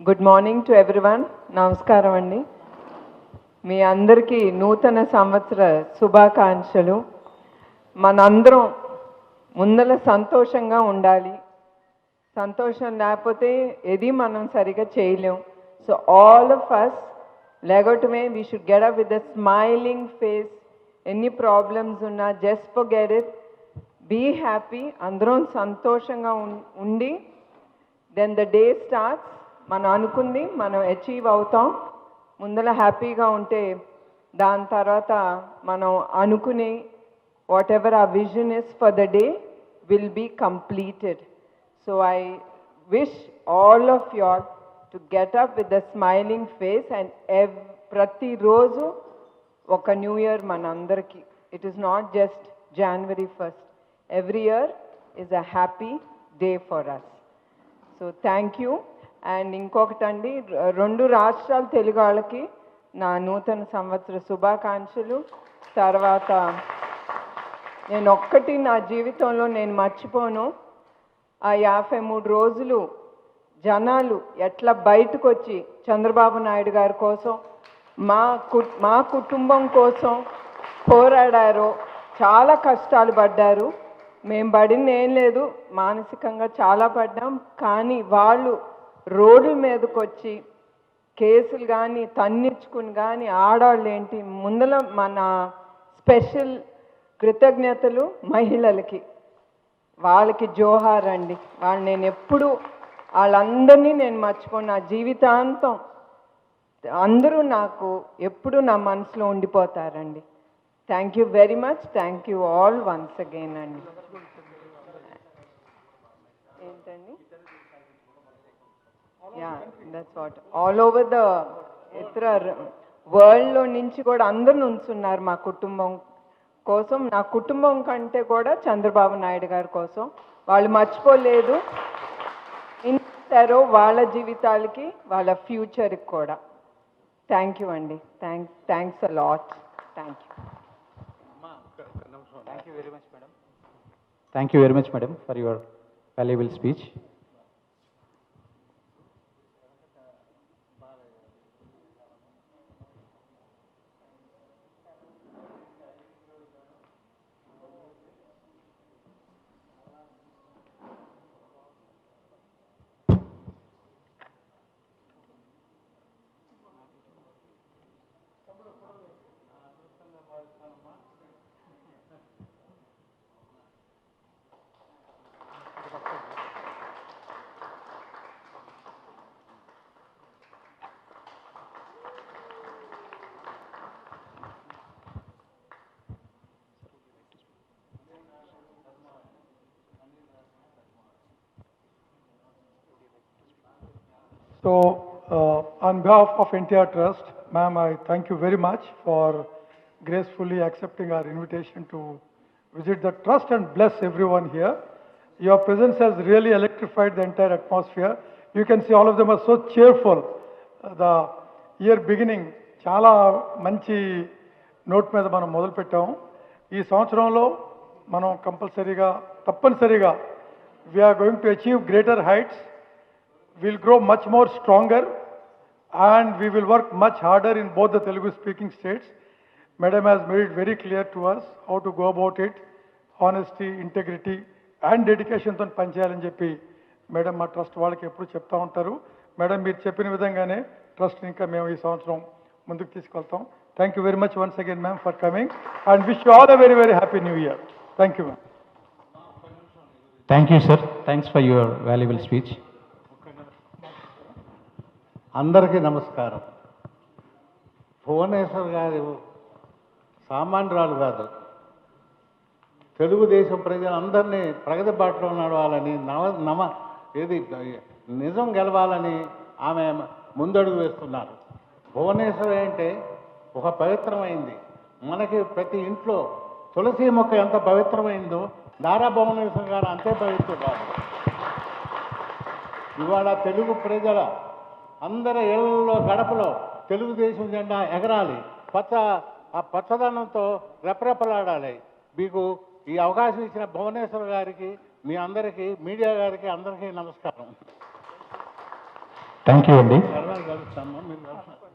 Good morning to everyone నమస్కారం అండి. మీ అందరికీ నూతన సంవత్సర శుభాకాంక్షలు. మనందరం ముందల సంతోషంగా ఉండాలి. సంతోషం లేకపోతే ఏది మనం సరిగా చేయలేం. So all of us లేగటమే we should get up with the smiling face ఎన్ని ప్రాబ్లమ్స్ ఉన్నా just forget it be happy అందరం సంతోషంగా ఉం- ఉండి దెన్ ద డే స్టార్ట్స్ మనం అనుకుంది మనం అచీవ్ అవుతాం. ముందర హ్యాపీగా ఉంటే దాని తర్వాత మనం అనుకునే whatever a vision is for the day will be completed so I wish all of your to get up with the smiling face and ఎవ్ ప్రతిరోజు ఒక న్యూ ఇయర్ మనందరికీ. It is not just January first every year is a happy day for us so thank you and ఇంకొకటండి రెండు రాష్ట్రాల తెలుగు వాళ్ళకి నా నూతన సంవత్సర శుభాకాంక్షలు. తర్వాత నేను ఒక్కటి నా జీవితంలో నేను మర్చిపోను. ఆ యాభై మూడు రోజులు జనాలు ఎట్లా బయటకు వచ్చి చంద్రబాబు నాయుడు గారి కోసం మా మా కుటుంబం కోసం పోరాడారు చాలా కష్టాలు పడ్డారు. మేము పడింది ఏం లేదు మానసికంగా చాలా పడ్డాం. కానీ వాళ్ళు రోడ్ల మీదకి వచ్చి కేసులు కానీ తన్నిచ్చుకుని కానీ ఆడవాళ్ళు ఏంటి ముందల మన స్పెషల్ కృతజ్ఞతలు మహిళలకి. వాళ్ళకి జోహార్ అండి. వాళ్ళు నేను ఎప్పుడు వాళ్ళందరినీ నేను మర్చిపోను. నా జీవితాంతం అందరూ నాకు ఎప్పుడు నా మనసులో ఉండిపోతారండి. Thank you very much. Thank you all once again అండి. Ya that's what all over the ఇతర వరల్డ్లో నుంచి కూడా అందరు నుంచున్నారు మా కుటుంబం కోసం. నా కుటుంబం కంటే కూడా చంద్రబాబు నాయుడు గారి కోసం. వాళ్ళు మర్చిపోలేదు. ఇస్తారో వాళ్ళ జీవితాలకి వాళ్ళ ఫ్యూచర్కి కూడా. థ్యాంక్ యూ అండి. Thanks thanks a lot thank you Thank you very much, madam. Thank you very much, madam, for your valuable speech. So, uh, on behalf of NTR Trust, ma'am, I thank you very much for gracefully accepting our invitation to visit the trust and bless everyone here. Your presence has really electrified the entire atmosphere. You can see all of them are so cheerful. Uh, The year beginning చాలా మంచి note మీద మనం మొదలు పెట్టాము ఈ సంవత్సరంలో మనం కంపల్సరీగా తప్పనిసరిగా we're going to achieve greater heights we'll grow much more stronger and we will work much harder in both the Telugu speaking states. Madam has made it very clear to us how to go about it, honesty, integrity and dedication తో పనిచేయాలని చెప్పి madam మా trust వాళ్ళకి ఎప్పుడు చెప్తా ఉంటారు madam మీరు చెప్పిన విధంగానే ట్రస్ట్ ఇంకా మేము ఈ సంవత్సరం ముందుకు తీసుకెళ్తాం thank you very much once again ma'am for coming and wish you all a very very happy new year thank you ma'am Thank you, sir. Thanks for your valuable speech. అందరికీ నమస్కారం. భువనేశ్వర్ గారు సామాన్యురాలు కాదు. తెలుగుదేశం ప్రజలందరినీ ప్రగతి బాటలో నడవాలని నవ నమ ఏది నిజం గెలవాలని ఆమె ముందడుగు వేస్తున్నారు. భువనేశ్వర్ అంటే ఒక పవిత్రమైంది. మనకి ప్రతి ఇంట్లో తులసి మొక్క ఎంత పవిత్రమైందో నారా భువనేశ్వర్ గారు అంతే పవిత్రురాలు ఇవాళ తెలుగు ప్రజల అందరి ఇళ్ళలో గడపలో తెలుగుదేశం జెండా ఎగరాలి. పచ్చ ఆ పచ్చదనంతో రెపరెపలాడాలి. మీకు ఈ అవకాశం ఇచ్చిన భువనేశ్వర్ గారికి మీ అందరికీ మీడియా గారికి అందరికీ నమస్కారం. థ్యాంక్ యూ అండి. కలుస్తాము